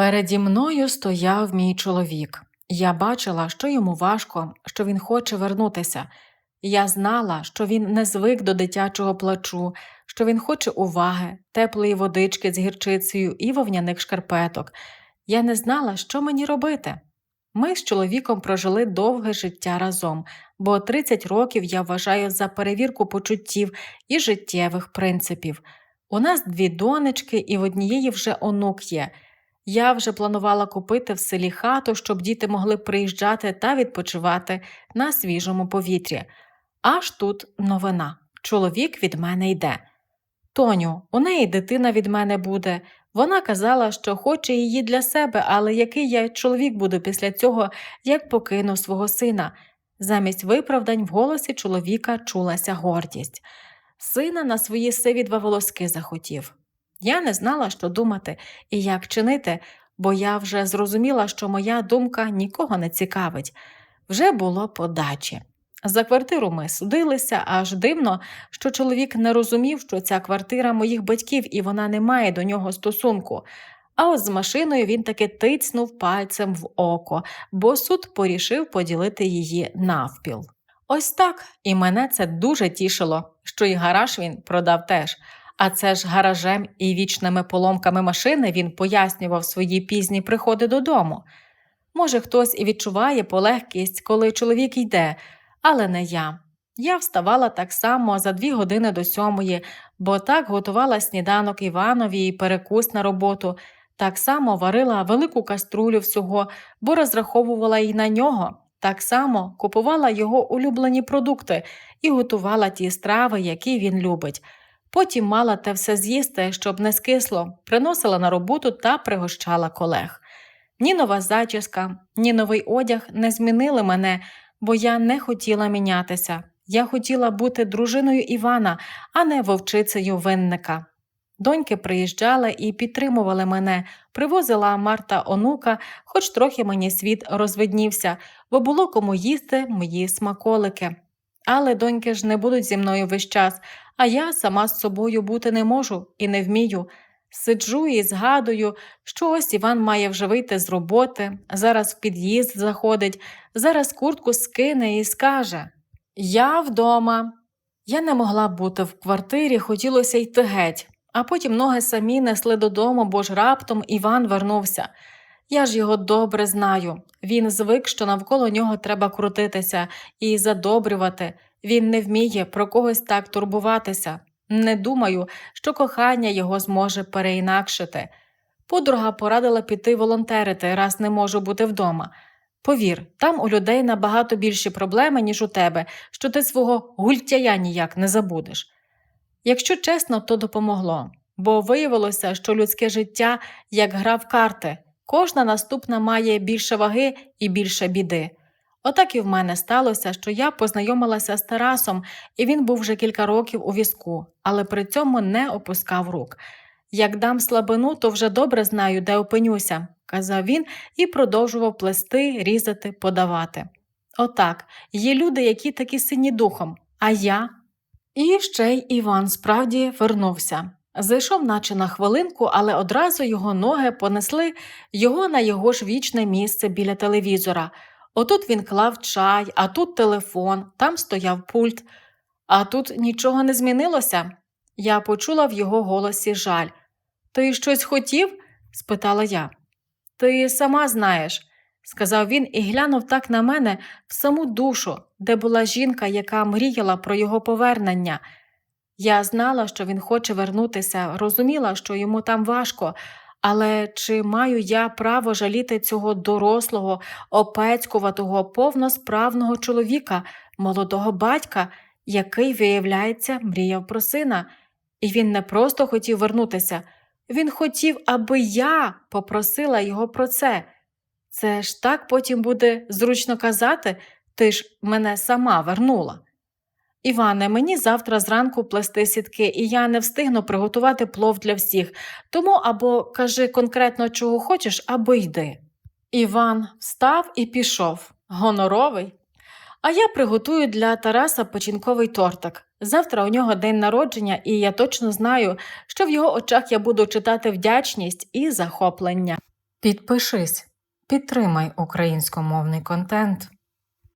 Переді мною стояв мій чоловік. Я бачила, що йому важко, що він хоче вернутися. Я знала, що він не звик до дитячого плачу, що він хоче уваги, теплої водички з гірчицею і вовняних шкарпеток. Я не знала, що мені робити. Ми з чоловіком прожили довге життя разом, бо 30 років я вважаю за перевірку почуттів і життєвих принципів. У нас дві донечки, і в однієї вже онук є. Я вже планувала купити в селі хату, щоб діти могли приїжджати та відпочивати на свіжому повітрі. Аж тут новина. Чоловік від мене йде. Тоню, у неї дитина від мене буде. Вона казала, що хоче її для себе, але який я чоловік буду після цього, як покинув свого сина. Замість виправдань в голосі чоловіка чулася гордість. Сина на свої сиві два волоски захотів. Я не знала, що думати і як чинити, бо я вже зрозуміла, що моя думка нікого не цікавить. Вже було подачі. За квартиру ми судилися, аж дивно, що чоловік не розумів, що ця квартира моїх батьків і вона не має до нього стосунку. А от з машиною він таки тицнув пальцем в око, бо суд порішив поділити її навпіл. Ось так, і мене це дуже тішило, що і гараж він продав теж. А це ж гаражем і вічними поломками машини він пояснював свої пізні приходи додому. Може, хтось і відчуває полегкість, коли чоловік йде, але не я. Я вставала так само за дві години до сьомої, бо так готувала сніданок Іванові і перекус на роботу, так само варила велику каструлю всього, бо розраховувала й на нього, так само купувала його улюблені продукти і готувала ті страви, які він любить. Потім мала те все з'їсти, щоб не скисло, приносила на роботу та пригощала колег. Ні нова зачіска, ні новий одяг не змінили мене, бо я не хотіла мінятися. Я хотіла бути дружиною Івана, а не вовчицею винника. Доньки приїжджали і підтримували мене, привозила Марта онука, хоч трохи мені світ розвиднівся, бо було кому їсти мої смаколики. Але доньки ж не будуть зі мною весь час, а я сама з собою бути не можу і не вмію. Сиджу і згадую, що ось Іван має вже вийти з роботи, зараз в під'їзд заходить, зараз куртку скине і скаже Я вдома. Я не могла бути в квартирі, хотілося йти геть, а потім ноги самі несли додому, бо ж раптом Іван вернувся. Я ж його добре знаю. Він звик, що навколо нього треба крутитися і задобрювати. Він не вміє про когось так турбуватися. Не думаю, що кохання його зможе переінакшити. Подруга порадила піти волонтерити, раз не можу бути вдома. Повір, там у людей набагато більші проблеми, ніж у тебе, що ти свого гультяя ніяк не забудеш. Якщо чесно, то допомогло, бо виявилося, що людське життя як гра в карти, кожна наступна має більше ваги і більше біди. Отак і в мене сталося, що я познайомилася з Тарасом, і він був вже кілька років у візку, але при цьому не опускав рук. Як дам слабину, то вже добре знаю, де опинюся, казав він і продовжував плести, різати, подавати. Отак, є люди, які такі сині духом, а я. І ще й Іван справді вернувся. Зайшов, наче на хвилинку, але одразу його ноги понесли його на його ж вічне місце біля телевізора. Отут він клав чай, а тут телефон, там стояв пульт, а тут нічого не змінилося. Я почула в його голосі жаль. Ти щось хотів? спитала я. Ти сама знаєш, сказав він і глянув так на мене в саму душу, де була жінка, яка мріяла про його повернення. Я знала, що він хоче вернутися, розуміла, що йому там важко, але чи маю я право жаліти цього дорослого, опецькуватого, повносправного чоловіка, молодого батька, який, виявляється, мріяв про сина, і він не просто хотів вернутися, він хотів, аби я попросила його про це. Це ж так потім буде зручно казати, ти ж мене сама вернула. Іване, мені завтра зранку плести сітки, і я не встигну приготувати плов для всіх, тому або кажи конкретно, чого хочеш, або йди. Іван встав і пішов. Гоноровий. А я приготую для Тараса печінковий тортик. Завтра у нього день народження, і я точно знаю, що в його очах я буду читати вдячність і захоплення. Підпишись, підтримай українськомовний контент.